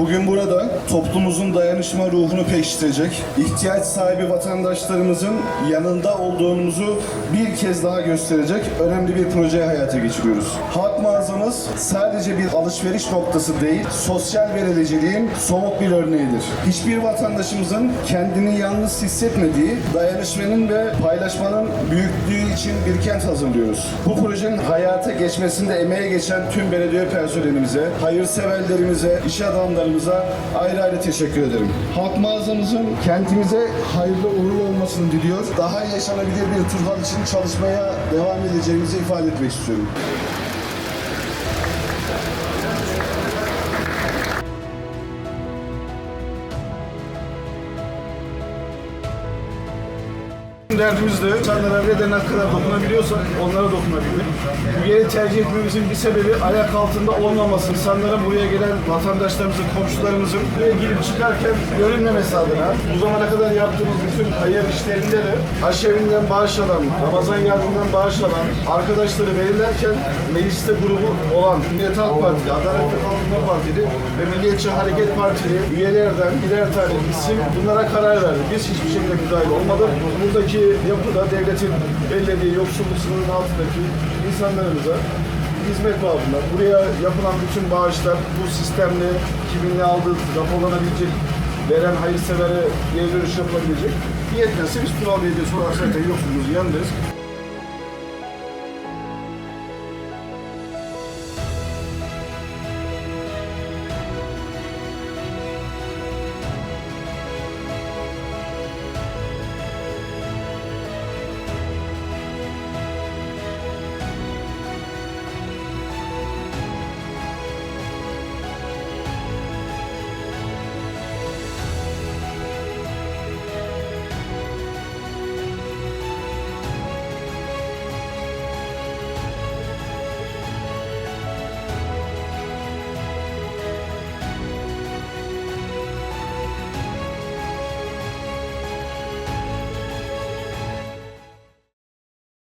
Bugün burada toplumumuzun dayanışma ruhunu pekiştirecek, ihtiyaç sahibi vatandaşlarımızın yanında olduğumuzu bir kez daha gösterecek önemli bir projeyi hayata geçiriyoruz. Halk mağazamız sadece bir alışveriş noktası değil, sosyal belediyeciliğin somut bir örneğidir. Hiçbir vatandaşımızın kendini yalnız hissetmediği, dayanışmanın ve paylaşmanın büyüklüğü için bir kent hazırlıyoruz. Bu projenin hayata geçmesinde emeğe geçen tüm belediye personelimize, hayırseverlerimize, iş adamlarımıza ayrı ayrı teşekkür ederim. Halk mağazamızın kentimize hayırlı uğurlu olmasını diliyor. Daha yaşanabilir bir Turhal için çalışmaya devam edeceğimizi ifade etmek istiyorum. Derdimiz de insanlara neden ne kadar dokunabiliyorsak onlara dokunabilmek. Bu yeri tercih etmemizin bir sebebi ayak altında olmaması. İnsanların buraya gelen vatandaşlarımızın, komşularımızın buraya girip çıkarken görünmemesi adına bu zamana kadar yaptığımız bütün hayır işlerinde de aşevinden bağış alan, Ramazan yardımından bağış alan arkadaşları belirlerken mecliste grubu olan Milliyet Halk Partili, Adalet ve Kalkınma Partili ve Milliyetçi Hareket Partili üyelerden birer tane isim bunlara karar verdi. Biz hiçbir şekilde müdahil olmadık. Buradaki yapıda devletin belirlediği yoksulluk sınırının altındaki insanlarımıza hizmet babından buraya yapılan bütün bağışlar bu sistemle kimin ne aldığı raporlanabilecek veren hayırsever'e geri dönüş yapılabilecek. Yetmezse biz Tural Belediyesi olarak zaten yoksulluğumuzun yanındayız.